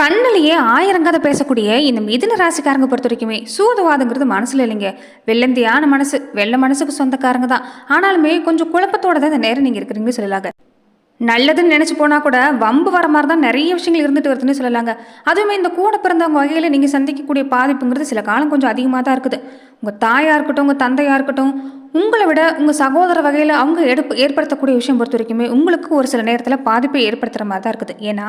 கண்ணிலேயே ஆயிரங்காத பேசக்கூடிய இந்த மிதுன ராசிக்காரங்க பொறுத்த வரைக்குமே சூதுவாதங்கிறது மனசில் இல்லைங்க. வெள்ளந்தியான மனசு வெள்ள மனசுக்கு சொந்தக்காரங்க தான். ஆனாலுமே கொஞ்சம் குழப்பத்தோட தான் இந்த நேரம் நீங்கள் இருக்கிறீங்கன்னு சொல்லலாங்க. நல்லதுன்னு நினச்சி போனால் கூட வம்பு வர மாதிரி தான் நிறைய விஷயங்கள் இருந்துட்டு வருதுன்னு சொல்லலாங்க. அதுவுமே இந்த கூட பிறந்தவங்க வகையில் நீங்கள் சந்திக்கக்கூடிய பாதிப்புங்கிறது சில காலம் கொஞ்சம் அதிகமாக தான் இருக்குது. உங்கள் தாயாக இருக்கட்டும் உங்கள் தந்தையாக இருக்கட்டும் உங்களை விட உங்கள் சகோதர வகையில் அவங்க எடுப்பு ஏற்படுத்தக்கூடிய விஷயம் பொறுத்த வரைக்குமே உங்களுக்கு ஒரு சில நேரத்தில் பாதிப்பை ஏற்படுத்துகிற மாதிரி தான் இருக்குது. ஏன்னா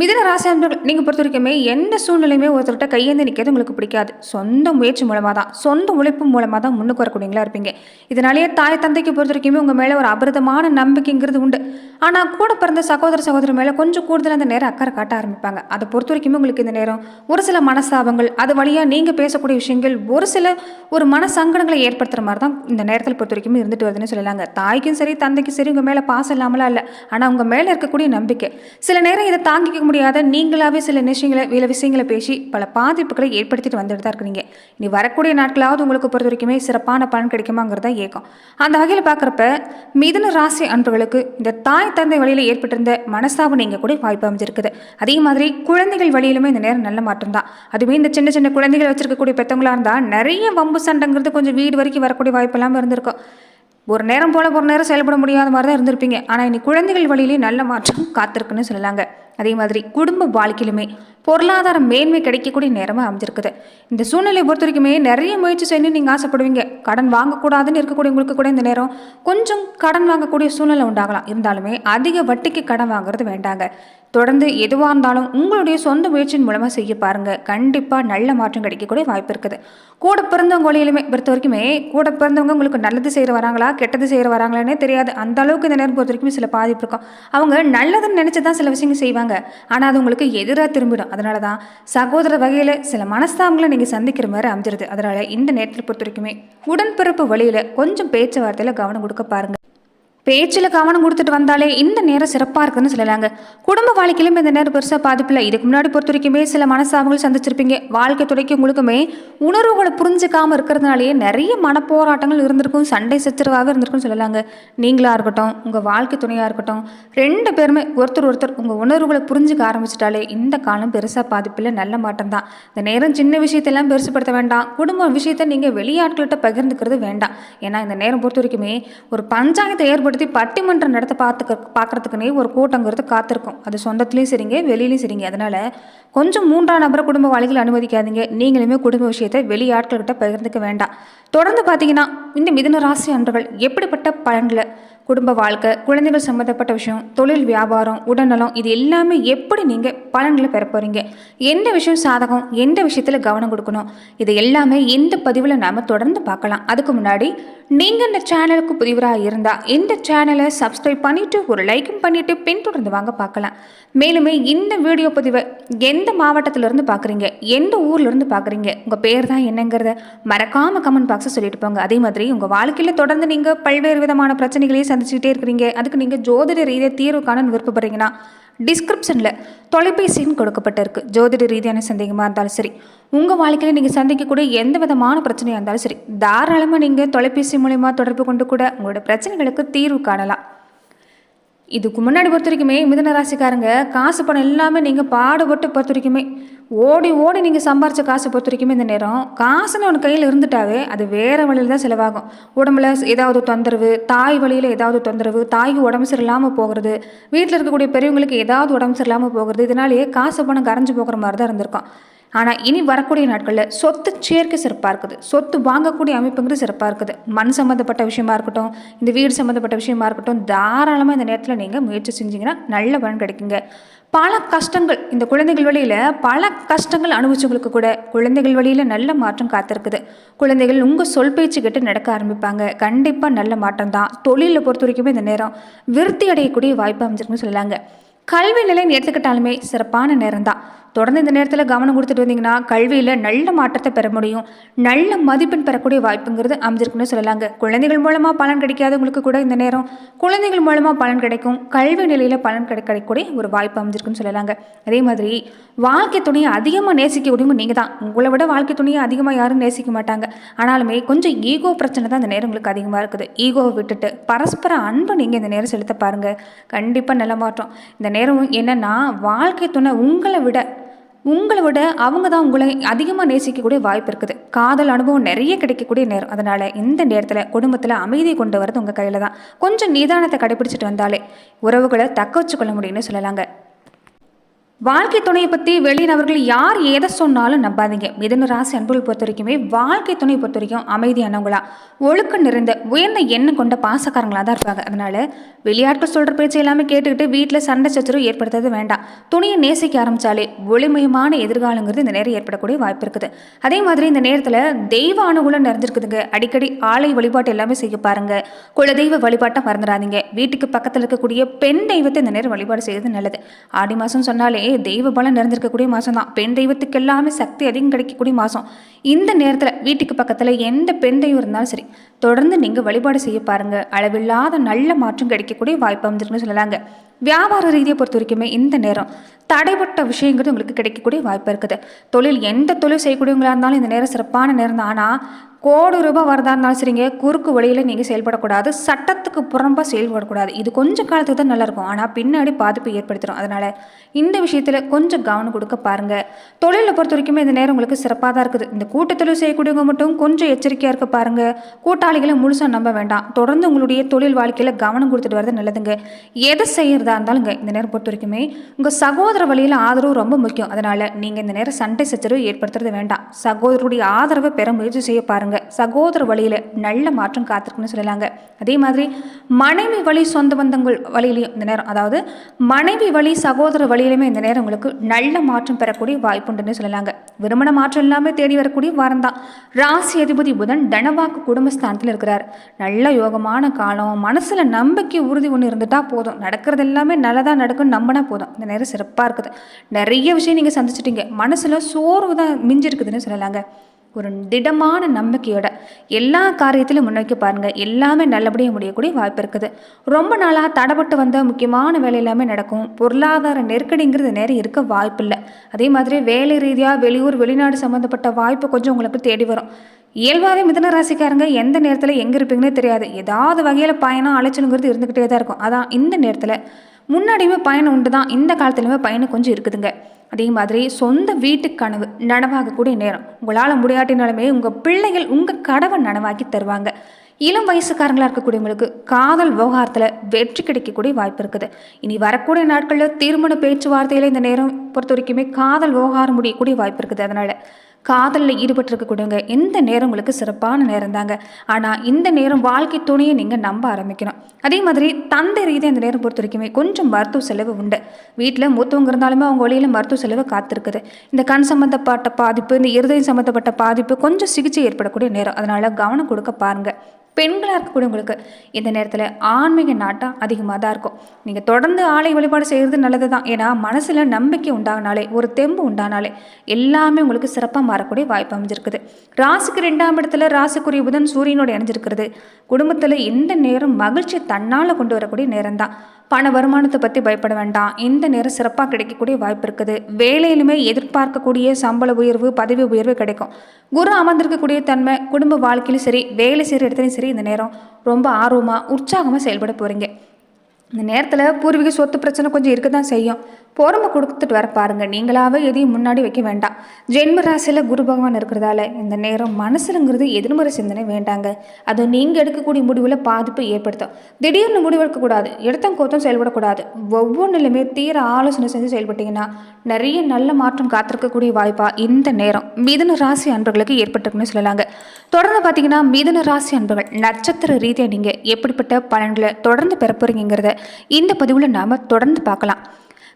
மிதன ராசி அன்பர்கள் நீங்கள் பொறுத்த வரைக்குமே எந்த சூழ்நிலையுமே ஒருத்தர்கிட்ட கையேந்து நிற்கிறது உங்களுக்கு பிடிக்காது. சொந்த முயற்சி மூலமாக தான் சொந்த உழைப்பு மூலமாக தான் முன்னுக்கு வரக்கூடியங்களா இருப்பீங்க. இதனாலேயே தாய் தந்தைக்கு பொறுத்த வரைக்குமே உங்கள் மேலே ஒரு அபரிதமான நம்பிக்கைங்கிறது உண்டு. ஆனால் கூட பிறந்த சகோதர சகோதரி மேலே கொஞ்சம் கூடுதல் அந்த நேரம் அக்கறை காட்ட ஆரம்பிப்பாங்க. அதை பொறுத்த வரைக்குமே உங்களுக்கு இந்த நேரம் ஒரு சில மனசாபங்கள் அது வழியாக நீங்கள் பேசக்கூடிய விஷயங்கள் ஒரு சில ஒரு மன சங்கடங்களை ஏற்படுத்துகிற மாதிரி தான் இந்த நேரத்தில் பொறுத்த வரைக்குமே இருந்துட்டு வருதுன்னு சொல்லலாங்க. தாய்க்கும் சரி தந்தைக்கும் சரி உங்கள் மேலே பாசம் இல்லாமலாம் இல்லை. ஆனால் உங்கள் மேலே இருக்கக்கூடிய நம்பிக்கை. சில நேரம் இதை தாங்கிக்க முடியாத நீங்களாவே சில விஷயங்களை சில விஷயங்களை பேசி பல பாதிப்புகளை ஏற்படுத்திட்டு வந்துட்டு தான் இருக்கிறீங்க. இனி வரக்கூடிய நாட்களாவது உங்களுக்கு பொறுத்த வரைக்குமே சிறப்பான பலன் கிடைக்குமாங்கிறதா ஏக்கம். அந்த வகையில் பார்க்குறப்ப மிதுன ராசி அன்புகளுக்கு இந்த தாய் தந்தை வழியில் ஏற்பட்டிருந்த மனசாவு நீங்கள் கூட வாய்ப்பு அமைஞ்சிருக்குது. அதே மாதிரி குழந்தைகள் வழியிலுமே இந்த நேரம் நல்ல மாற்றம் தான். அதுவே இந்த சின்ன சின்ன குழந்தைகள் வச்சிருக்கக்கூடிய பெற்றவங்களா இருந்தால் நிறைய வம்பு சண்டைங்கிறது கொஞ்சம் வீடு வரைக்கும் வரக்கூடிய வாய்ப்பெல்லாம் இருந்திருக்கும். ஒரு நேரம் போல ஒரு நேரம் செயல்பட முடியாத மாதிரி தான் இருந்திருப்பீங்க. ஆனால் இனி குழந்தைகள் வழியிலே நல்ல மாற்றம் காத்திருக்குன்னு சொல்லலாங்க. அதே மாதிரி குடும்ப வாழ்க்கையிலுமே பொருளாதார மேன்மை கிடைக்கக்கூடிய நேரமாக அமைஞ்சிருக்குது. இந்த சூழ்நிலையை பொறுத்த வரைக்குமே நிறைய முயற்சி செய்யணும் நீங்கள் ஆசைப்படுவீங்க. கடன் வாங்கக்கூடாதுன்னு இருக்கக்கூடியவங்களுக்கு கூட இந்த நேரம் கொஞ்சம் கடன் வாங்கக்கூடிய சூழ்நிலை உண்டாகலாம். இருந்தாலுமே அதிக வட்டிக்கு கடன் வாங்குறது வேண்டாங்க. தொடர்ந்து எதுவாக இருந்தாலும் உங்களுடைய சொந்த முயற்சியின் மூலமாக செய்ய பாருங்கள் கண்டிப்பாக நல்ல மாற்றம் கிடைக்கக்கூடிய வாய்ப்பு இருக்குது. கூட பிறந்தவங்க வழியிலுமே பொறுத்த வரைக்குமே கூட பிறந்தவங்க உங்களுக்கு நல்லது செய்கிற வராங்களா கெட்டது செய்கிற வராங்களானே தெரியாது. அந்த அளவுக்கு இந்த நேரம் பொறுத்த வரைக்கும் சில பாதிப்பு இருக்கும். அவங்க நல்லதுன்னு நினச்சி தான் சில விஷயங்கள் செய்வாங்க. ஆனால் அது உங்களுக்கு எதிராக திரும்பிடும். அதனால தான் சகோதர வகையில் சில மனஸ்தாபங்களை நீங்கள் சந்திக்கிற மாதிரி அமைஞ்சிருது. அதனால் இந்த நேரத்தில் பொறுத்த வரைக்குமே உடன்பிறப்பு வழியில் கொஞ்சம் பேச்சுவார்த்தையில் கவனம் கொடுக்க பாருங்கள் பேச்சில் கவனம் கொடுத்துட்டு வந்தாலே இந்த நேரம் சிறப்பாக இருக்குன்னு சொல்லலாங்க. குடும்ப வாழ்க்கையிலும் இந்த நேரம் பெருசாக பாதிப்பில்லை. இதுக்கு முன்னாடி பொறுத்த வரைக்குமே சில மனசாபங்கள் சந்திச்சிருப்பீங்க. வாழ்க்கை துறைக்கு உங்களுக்குமே உணர்வுகளை புரிஞ்சுக்காமல் இருக்கிறதுனாலேயே நிறைய மனப்போராட்டங்கள் இருந்திருக்கும். சண்டை சச்சரவாக இருந்திருக்கும்னு சொல்லலாங்க. நீங்களாக இருக்கட்டும் உங்கள் வாழ்க்கை துணையாக இருக்கட்டும் ரெண்டு பேருமே ஒருத்தர் ஒருத்தர் உங்கள் உணர்வுகளை புரிஞ்சுக்க ஆரம்பிச்சிட்டாலே இந்த காலம் பெருசாக பாதிப்பில்லை. நல்ல மாட்டம் தான். இந்த நேரம் சின்ன விஷயத்தெல்லாம் பெருசுப்படுத்த வேண்டாம். குடும்ப விஷயத்தை நீங்கள் வெளியாட்கள்கிட்ட பகிர்ந்துக்கிறது வேண்டாம். ஏன்னா இந்த நேரம் பொறுத்த வரைக்குமே ஒரு பஞ்சாயத்தை ஏற்படுத்த பட்டிமன்றம் நடத்த பார்த்துக்க பார்க்குறதுக்குனே ஒரு கூட்டங்கிறது காத்திருக்கும். அது சொந்தத்துலேயும் சரிங்க வெளியிலையும் சரிங்க. அதனால் கொஞ்சம் மூன்றாம் நபரை குடும்ப வாழ்க்கையில் அனுமதிக்காதீங்க. நீங்களுமே குடும்ப விஷயத்தை வெளி ஆட்கள்கிட்ட பகிர்ந்துக்க வேண்டாம். தொடர்ந்து பார்த்தீங்கன்னா இந்த மிதன ராசி அன்பர்கள் எப்படிப்பட்ட பலன்களை குடும்ப வாழ்க்கை குழந்தைகள் சம்மந்தப்பட்ட விஷயம் தொழில் வியாபாரம் உடல்நலம் இது எல்லாமே எப்படி நீங்கள் பலன்களை பெற போகிறீங்க எந்த விஷயம் சாதகம் எந்த விஷயத்தில் கவனம் கொடுக்கணும்? இது எல்லாமே இந்த பதிவில் நாம் தொடர்ந்து பார்க்கலாம். அதுக்கு முன்னாடி நீங்கள் இந்த சேனலுக்கு புதிவராக இருந்தால் இந்த சேனலை சப்ஸ்கிரைப் பண்ணிவிட்டு ஒரு லைக்கும் பண்ணிவிட்டு பின்தொடர்ந்து வாங்க பார்க்கலாம். மேலுமே இந்த வீடியோ பதிவை எந்த மாவட்டத்திலேருந்து பார்க்குறீங்க? எந்த ஊர்லேருந்து பார்க்குறீங்க? உங்கள் பேர் தான் என்னங்கிறத மறக்காமல் கமெண்ட் பாக்ஸை சொல்லிட்டு போங்க. அதே மாதிரி உங்கள் வாழ்க்கையில் தொடர்ந்து நீங்கள் பல்வேறு விதமான பிரச்சனைகளையும் சந்திச்சுக்கிட்டே இருக்கிறீங்க. அதுக்கு நீங்கள் ஜோதிட ரீதியாக தீர்வு காணன்னு விருப்பப்படுறீங்கன்னா டிஸ்கிரிப்ஷனில் தொலைபேசி எண் கொடுக்கப்பட்டிருக்கு. ஜோதிட ரீதியான சந்தேகமாக இருந்தாலும் சரி உங்கள் வாழ்க்கையில் நீங்கள் சந்திக்கக்கூடிய எந்த விதமான பிரச்சனையாக இருந்தாலும் சரி தாராளமாக நீங்கள் தொலைபேசி மூலயமா தொடர்பு கொண்டு கூட உங்களோட பிரச்சனைகளுக்கு தீர்வு காணலாம். இதுக்கு முன்னாடி பொறுத்த வரைக்குமே மிதுன ராசிக்காரங்க காசு பணம் எல்லாமே நீங்கள் பாடுபட்டு பொறுத்த வரைக்குமே ஓடி ஓடி நீங்கள் சம்பாரித்த காசு பொறுத்த வரைக்குமே இந்த நேரம் காசுன்னு ஒன்று கையில் இருந்துட்டாவே அது வேறு வழியில் தான் செலவாகும். உடம்புல ஏதாவது தொந்தரவு தாய் வழியில் ஏதாவது தொந்தரவு தாய்க்கு உடம்பு சரியில்லாமல் போகிறது வீட்டில் இருக்கக்கூடிய பெரியவங்களுக்கு ஏதாவது உடம்பு சரியில்லாமல் போகிறது இதனாலேயே காசு பணம் கரைஞ்சு போகிற மாதிரி தான் இருந்திருக்கும். ஆனால் இனி வரக்கூடிய நாட்களில் சொத்து சேர்க்கை சிறப்பாக இருக்குது. சொத்து வாங்கக்கூடிய அமைப்புங்கிறது சிறப்பாக இருக்குது. மண் சம்மந்தப்பட்ட விஷயமா இருக்கட்டும் இந்த வீடு சம்மந்தப்பட்ட விஷயமா இருக்கட்டும் தாராளமாக இந்த நேரத்தில் நீங்கள் முயற்சி செஞ்சீங்கன்னா நல்ல பலன் கிடைக்குங்க. பல கஷ்டங்கள் இந்த குழந்தைகள் வழியில் பல கஷ்டங்கள் அனுபவிச்சவங்களுக்கு கூட குழந்தைகள் வழியில் நல்ல மாற்றம் காத்திருக்குது. குழந்தைகள் உங்கள் சொல் பேச்சு கேட்டு நடக்க ஆரம்பிப்பாங்க. கண்டிப்பாக நல்ல மாற்றம் தான். தொழிலில் பொறுத்த வரைக்குமே இந்த நேரம் விருத்தி அடையக்கூடிய வாய்ப்பு அமைஞ்சிருக்குன்னு சொல்லலாங்க. கல்வி நிலைன்னு எடுத்துக்கிட்டாலுமே சிறப்பான நேரம் தான். தொடர்ந்து இந்த நேரத்தில் கவனம் கொடுத்துட்டு வந்தீங்கன்னா கல்வியில் நல்ல மாற்றத்தை பெற முடியும். நல்ல மதிப்பெண் பெறக்கூடிய வாய்ப்புங்கிறது அமைஞ்சிருக்குன்னு சொல்லலாங்க. குழந்தைகள் மூலமாக பலன் கிடைக்காதவங்களுக்கு கூட இந்த நேரம் குழந்தைகள் மூலமாக பலன் கிடைக்கும். கல்வி நிலையில் பலன் கிடை கிடைக்கக்கூடிய ஒரு வாய்ப்பு அமைஞ்சிருக்குன்னு சொல்லலாங்க. அதே மாதிரி வாழ்க்கை துணையை அதிகமாக நேசிக்கக்கூடியவங்க நீங்கள் தான். உங்களை விட வாழ்க்கை துணையை அதிகமாக யாரும் நேசிக்க மாட்டாங்க. ஆனாலுமே கொஞ்சம் ஈகோ பிரச்சனை தான் இந்த நேரம் உங்களுக்கு அதிகமாக இருக்குது. ஈகோவை விட்டுட்டு பரஸ்பர அன்பை நீங்கள் இந்த நேரம் செலுத்த பாருங்கள் கண்டிப்பாக நல்ல மாற்றம் இந்த நேரம் என்னென்னா வாழ்க்கை துணை உங்களை விட உங்களை விட அவங்க தான் உங்களை அதிகமாக நேசிக்கக்கூடிய வாய்ப்பு இருக்குது. காதல் அனுபவம் நிறைய கிடைக்கக்கூடிய நேரம். அதனால் இந்த நேரத்தில் குடும்பத்தில் அமைதியை கொண்டு வரது உங்கள் கையில் தான் கொஞ்சம் நிதானத்தை கடைபிடிச்சிட்டு வந்தாலே உறவுகளை தக்க வச்சுக்கொள்ள முடியும்னு சொல்லலாங்க. வாழ்க்கை துணையை பற்றி வெளியினவர்கள் யார் எதை சொன்னாலும் நம்பாதீங்க. மிதன ராசி அன்புகள் பொறுத்த வரைக்குமே வாழ்க்கை துணையை பொறுத்த வரைக்கும் அமைதியானவங்களா. ஒழுக்கம் நிறைந்த உயர்ந்த எண்ணம் கொண்ட பாசக்காரங்களாக தான் இருப்பாங்க. அதனால வெளியாட்கள் சொல்கிற பேச்சு எல்லாமே கேட்டுக்கிட்டு வீட்டில் சண்டை சச்சரவு ஏற்படுத்துறது வேண்டாம். துணியை நேசிக்க ஆரம்பித்தாலே ஒளிமயமான எதிர்காலங்கிறது இந்த நேரம் ஏற்படக்கூடிய வாய்ப்பு இருக்குது. அதே மாதிரி இந்த நேரத்தில் தெய்வ அனுகூலம் நிறைஞ்சிருக்குதுங்க. அடிக்கடி ஆலை வழிபாட்டு எல்லாமே செய்ய பாருங்க. குலதெய்வ வழிபாட்டை மறந்துடாதீங்க. வீட்டுக்கு பக்கத்தில் இருக்கக்கூடிய பெண் தெய்வத்தை இந்த நேரம் வழிபாடு செய்வது நல்லது. ஆடி மாதம் சொன்னாலே தெய்வ பலம் நிறைஞ்சிருக்கக்கூடிய மாதம் தான் பெண் தெய்வத்துக்கு எல்லாமே சக்தி அதிகம் கிடைக்கக்கூடிய மாதம் இந்த நேரத்தில் வீட்டுக்கு பக்கத்தில் எந்த பெண் தெய்வம் இருந்தாலும் சரி தொடர்ந்து நீங்கள் வழிபாடு செய்ய பாருங்கள் அளவில்லாத நல்ல மாற்றம் கிடைக்கக்கூடிய வாய்ப்பு அமைஞ்சிருக்குன்னு சொல்லலாங்க. வியாபார ரீதியை பொறுத்த வரைக்குமே இந்த நேரம் தடைப்பட்ட விஷயங்கிறது உங்களுக்கு கிடைக்கக்கூடிய வாய்ப்பு இருக்குது. தொழில் எந்த தொழில் செய்யக்கூடியவங்களா இருந்தாலும் இந்த நேரம் சிறப்பான நேரம் தான் ஆனால் கோடி ரூபாய் வரதா இருந்தாலும் சரிங்க குறுக்கு வழியில் நீங்கள் செயல்படக்கூடாது சட்டத்துக்கு புறம்பாக செயல்படக்கூடாது. இது கொஞ்சம் காலத்துக்கு தான் நல்லாயிருக்கும். ஆனால் பின்னாடி பாதிப்பு ஏற்படுத்திடும் அதனால் இந்த விஷயத்தில் கொஞ்சம் கவனம் கொடுக்க பாருங்கள் தொழிலை பொறுத்த வரைக்குமே இந்த நேரம் உங்களுக்கு சிறப்பாக தான் இருக்குது. இந்த கூட்டத்தொழில் செய்யக்கூடியவங்க மட்டும் கொஞ்சம் எச்சரிக்கையாக இருக்க பாருங்கள் கூட்டாளிகளை முழுசாக நம்ப வேண்டாம். தொடர்ந்து உங்களுடைய தொழில் வாழ்க்கையில் கவனம் கொடுத்துட்டு வரது நல்லதுங்க. எதை செய்கிறதா இருந்தாலுங்க இந்த நேரம் பொறுத்த வரைக்குமே உங்கள் சகோதர வழியில் ஆதரவு ரொம்ப முக்கியம். அதனால் நீங்கள் இந்த நேரம் சண்டை சச்சரவு ஏற்படுத்துறது வேண்டாம். சகோதரருடைய ஆதரவை பெற முயற்சி செய்ய பாருங்கள் சகோதர வழியில் நல்ல மாற்றம் காத்திருக்குன்னு சொல்லலாங்க. அதே மாதிரி மனைவி வழி சொந்த பந்தங்கள் வழியிலையும் இந்த நேரம் அதாவது மனைவி வழி சகோதர வழியிலுமே இந்த நேரம் உங்களுக்கு நல்ல மாற்றம் பெறக்கூடிய வாய்ப்புண்டுன்னு சொல்லலாங்க. விருமண மாற்றம் இல்லாமல் தேடி வரக்கூடிய வாரம் தான். ராசி அதிபதி புதன் தனவாக்கு குடும்பஸ்தானத்தில் இருக்கிறார். நல்ல யோகமான காலம் மனசில் நம்பிக்கை உறுதி ஒன்று இருந்துட்டா போதும். நடக்கிறது எல்லாமே நல்லதாக நடக்கும்னு நம்பினா போதும். இந்த நேரம் சிறப்பாக இருக்குது. நிறைய விஷயம் நீங்கள் சந்திச்சிட்டீங்க. மனசில் சோர்வு தான் மிஞ்சிருக்குதுன்னு சொல்லலாங்க. ஒரு திடமான நம்பிக்கையோட எல்லா காரியத்திலும் முன்னோக்கி பாருங்கள் எல்லாமே நல்லபடியாக முடியக்கூடிய வாய்ப்பு இருக்குது. ரொம்ப நாளாக தடைப்பட்டு வந்த முக்கியமான வேலை எல்லாமே நடக்கும். பொருளாதார நெருக்கடிங்கிறது நேரம் இருக்க வாய்ப்பில்லை. அதே மாதிரி வேலை ரீதியாக வெளியூர் வெளிநாடு சம்மந்தப்பட்ட வாய்ப்பு கொஞ்சம் உங்களுக்கு தேடி வரும். இயல்பாகவே மிதன ராசிக்காரங்க எந்த நேரத்தில் எங்கே இருப்பீங்கன்னே தெரியாது. ஏதாவது வகையில் பயணம் அலைச்சலுங்கிறது இருந்துக்கிட்டே தான் இருக்கும். அதான் இந்த நேரத்தில் முன்னாடியுமே பயணம் உண்டு தான் இந்த காலத்துலையுமே பயணம் கொஞ்சம் இருக்குதுங்க. அதே மாதிரி சொந்த வீட்டு கனவு நனவாகக்கூடிய நேரம். உங்களால் முடியாட்டினாலுமே உங்கள் பிள்ளைகள் உங்கள் கனவை நனவாக்கி தருவாங்க. இளம் வயசுக்காரங்களாக இருக்கக்கூடியவங்களுக்கு காதல் விவகாரத்தில் வெற்றி கிடைக்கக்கூடிய வாய்ப்பு இருக்குது. இனி வரக்கூடிய நாட்களில் திருமண பேச்சுவார்த்தையில் இந்த நேரம் பொறுத்த வரைக்குமே காதல் விவகாரம் முடியக்கூடிய வாய்ப்பு இருக்குது. அதனால் காதலில் ஈடுபட்டிருக்கக்கூடியவங்க இந்த நேரம் உங்களுக்கு சிறப்பான நேரம் தாங்க ஆனால் இந்த நேரம் வாழ்க்கை துணையை நீங்கள் நம்ப ஆரம்பிக்கணும். அதே மாதிரி தந்தை ரீதியாக இந்த நேரம் பொறுத்த வரைக்குமே கொஞ்சம் மருத்துவ செலவு உண்டு. வீட்டில் மூத்தவங்க இருந்தாலுமே அவங்க வழியில் மருத்துவ செலவு காத்திருக்குது. இந்த கண் சம்மந்தப்பட்ட பாதிப்பு இந்த இருதயம் சம்மந்தப்பட்ட பாதிப்பு கொஞ்சம் சிகிச்சை ஏற்படக்கூடிய நேரம். அதனால் கவனம் கொடுக்க பாருங்கள் பெண்களாக இருக்கக்கூடியவங்களுக்கு இந்த நேரத்தில் ஆன்மீக நாட்டம் அதிகமாக தான் இருக்கும். நீங்கள் தொடர்ந்து ஆலை வழிபாடு செய்கிறது நல்லது தான். ஏன்னா மனசில் நம்பிக்கை உண்டாகினாலே ஒரு தெம்பு உண்டானாலே எல்லாமே உங்களுக்கு சிறப்பாக மாறக்கூடிய வாய்ப்பு அமைஞ்சிருக்குது. ராசிக்கு ரெண்டாம் இடத்துல ராசிக்குரிய புதன் சூரியனோட இணைஞ்சிருக்கிறது. குடும்பத்தில் இந்த நேரம் மகிழ்ச்சி தன்னால் கொண்டு வரக்கூடிய நேரம் தான் பண வருமானத்தை பற்றி பயப்பட வேண்டாம். இந்த நேரம் சிறப்பாக கிடைக்கக்கூடிய வாய்ப்பு இருக்குது. வேலையிலுமே எதிர்பார்க்கக்கூடிய சம்பள உயர்வு பதவி உயர்வு கிடைக்கும். குரு அமர்ந்திருக்கக்கூடிய தன்மை குடும்ப வாழ்க்கையிலும் சரி வேலை செய்கிற இடத்துலையும் சரி இந்த நேரம் ரொம்ப ஆர்வமாக உற்சாகமாக செயல்பட போகிறீங்க இந்த நேரத்தில் பூர்வீக சொத்து பிரச்சனை கொஞ்சம் இருக்க தான் செய்யும். பொறுமை கொடுத்துட்டு வர பாருங்கள் நீங்களாவே எதையும் முன்னாடி வைக்க வேண்டாம். ஜென்ம ராசியில் குரு பகவான் இருக்கிறதால இந்த நேரம் மனசுலங்கிறது எதிர்மறை சிந்தனை வேண்டாங்க. அது நீங்கள் எடுக்கக்கூடிய முடிவில் பாதிப்பை ஏற்படுத்தும். திடீர்னு முடிவு எடுக்கக்கூடாது எடுத்தம் கோத்தம் செயல்படக்கூடாது. ஒவ்வொன்றிலுமே தீர ஆலோசனை செஞ்சு செயல்பட்டீங்கன்னா நிறைய நல்ல மாற்றம் காத்திருக்கக்கூடிய வாய்ப்பாக இந்த நேரம். மிதுன ராசி அன்பர்களுக்கு ஏற்பட்டிருக்குன்னு சொல்லலாங்க. தொடர்ந்து பார்த்தீங்கன்னா மிதன ராசி அன்புகள் நட்சத்திர ரீதியாக நீங்கள் எப்படிப்பட்ட பலன்களை தொடர்ந்து பெற போகிறீங்கிறத இந்த பதிவில் நாம் தொடர்ந்து பார்க்கலாம்.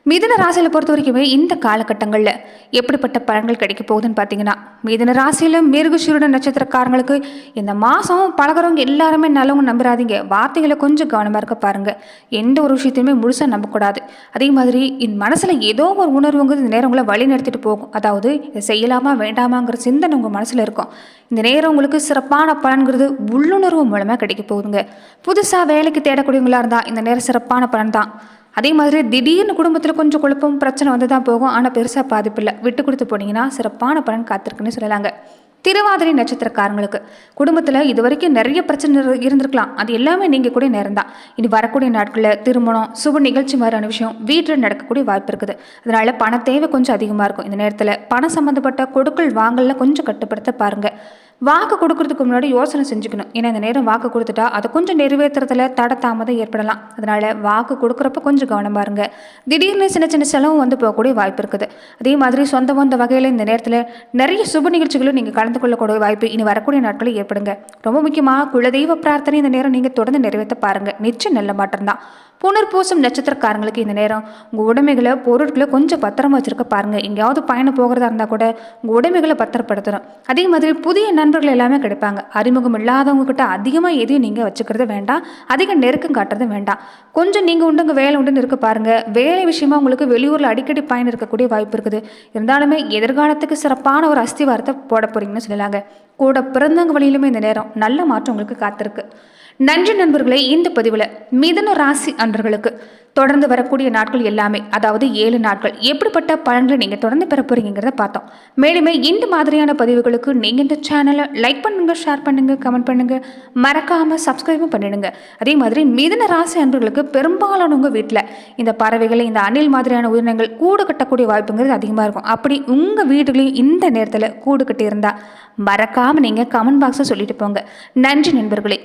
மிதுன ராசியில் பொறுத்த வரைக்குமே இந்த காலகட்டங்களில் எப்படிப்பட்ட பலன்கள் கிடைக்க போகுதுன்னு பார்த்தீங்கன்னா மிதன ராசியில் மிருகசூருட நட்சத்திரக்காரங்களுக்கு இந்த மாதம் பழகிறவங்க எல்லாருமே நல்லவங்க நம்புறாதீங்க. வார்த்தைகளை கொஞ்சம் கவனமாக இருக்க பாருங்கள் எந்த ஒரு விஷயத்தையுமே முழுசாக நம்பக்கூடாது. அதே மாதிரி இந்த மனசில் ஏதோ ஒரு உணர்வுங்கிறது இந்த நேரம் உங்களை வழி நடத்திட்டு போகும். அதாவது இதை செய்யலாமா வேண்டாமாங்கிற சிந்தனை உங்கள் மனசில் இருக்கும். இந்த நேரம் உங்களுக்கு சிறப்பான பலன்கிறது உள்ளுணர்வு மூலமாக கிடைக்க போகுதுங்க. புதுசாக வேலைக்கு தேடக்கூடியவங்களாக இருந்தால் இந்த நேரம் சிறப்பான பலன் தான். அதே மாதிரி திடீர்னு குடும்பத்தில் கொஞ்சம் குழப்பம் பிரச்சனை வந்து தான் போகும். ஆனால் பெருசாக பாதிப்பில்லை. விட்டு கொடுத்து போனீங்கன்னா சிறப்பான பலன் காத்திருக்குன்னு சொல்லலாங்க. திருவாதிரை நட்சத்திரக்காரங்களுக்கு குடும்பத்தில் இது வரைக்கும் நிறைய பிரச்சனை இரு- இருந்திருக்கலாம். அது எல்லாமே நீங்கள் கூட நேரம் தான் இனி வரக்கூடிய நாட்களில் திருமணம் சுப நிகழ்ச்சி மாதிரியான விஷயம் வீட்டில் நடக்கக்கூடிய வாய்ப்பு இருக்குது. அதனால் பண தேவை கொஞ்சம் அதிகமாக இருக்கும். இந்த நேரத்தில் பணம் சம்மந்தப்பட்ட கொடுக்கல் வாங்கல கொஞ்சம் கட்டுப்படுத்த பாருங்கள் வாக்கு கொடுக்கறதுக்கு முன்னாடி யோசனை செஞ்சுக்கணும். ஏன்னா இந்த நேரம் வாக்கு கொடுத்துட்டா அதை கொஞ்சம் நிறைவேற்றுறதுல தட தாமதம் ஏற்படலாம். அதனால வாக்கு கொடுக்குறப்ப கொஞ்சம் கவனமா இருங்க திடீர்னு சின்ன சின்ன செலவு வந்து போகக்கூடிய வாய்ப்பு இருக்குது. அதே மாதிரி சொந்த வந்த வகையில் இந்த நேரத்தில் நிறைய சுப நிகழ்ச்சிகளும் நீங்கள் கலந்து கொள்ளக்கூடிய வாய்ப்பு இனி வரக்கூடிய நாட்களில் ஏற்படுங்க. ரொம்ப முக்கியமாக குலதெய்வ பிரார்த்தனை இந்த நேரம் நீங்கள் தொடர்ந்து நிறைவேற்ற பாருங்க. நிச்சயம் நல்ல மாற்றம் தான். புனர்பூசம் நட்சத்திரக்காரங்களுக்கு இந்த நேரம் உங்கள் உடைமைகளை பொருட்களை கொஞ்சம் பத்திரமா வச்சுருக்க பாருங்கள் எங்கேயாவது பயணம் போகிறதா இருந்தால் கூட உங்கள் உடைமைகளை பத்திரப்படுத்தணும். அதே மாதிரி புதிய நண்பர்கள் எல்லாமே கிடைப்பாங்க. அறிமுகம் இல்லாதவங்க கிட்ட அதிகமாக எதையும் நீங்கள் வச்சுக்கிறது வேண்டாம். அதிக நெருக்கம் காட்டுறது வேண்டாம். கொஞ்சம் நீங்கள் உண்டுங்க வேலை உண்டுன்னு இருக்க பாருங்கள் வேலை விஷயமா உங்களுக்கு வெளியூரில் அடிக்கடி பயணம் இருக்கக்கூடிய வாய்ப்பு இருக்குது. இருந்தாலுமே எதிர்காலத்துக்கு சிறப்பான ஒரு அஸ்திவாரத்தை போட போகிறீங்கன்னு சொல்லலாங்க. கூட பிறந்தவங்க வழியிலுமே இந்த நேரம் நல்ல மாற்றம் உங்களுக்கு காத்திருக்கு. நன்றி நண்பர்களே இந்த பதிவில் மிதுன ராசி அன்பர்களுக்கு தொடர்ந்து வரக்கூடிய நாட்கள் எல்லாமே அதாவது ஏழு நாட்கள் எப்படிப்பட்ட பலன்களை நீங்கள் தொடர்ந்து பெற போறீங்கிறத பார்த்தோம். மேலுமே இந்த மாதிரியான பதிவுகளுக்கு நீங்கள் இந்த சேனலை லைக் பண்ணுங்க ஷேர் பண்ணுங்க கமெண்ட் பண்ணுங்க மறக்காம சப்ஸ்கிரைபும் பண்ணிடுங்க. அதே மாதிரி மிதுன ராசி அன்பர்களுக்கு பெரும்பாலானவங்க வீட்டில் இந்த பறவைகள் இந்த அணில் மாதிரியான உயிரினங்கள் கூடு கட்டக்கூடிய வாய்ப்புங்கிறது அதிகமாக இருக்கும். அப்படி உங்கள் வீடுகளையும் இந்த நேரத்தில் கூடு கட்டி இருந்தால் மறக்காமல் நீங்கள் கமெண்ட் பாக்ஸை சொல்லிட்டு போங்க. நன்றி நண்பர்களே.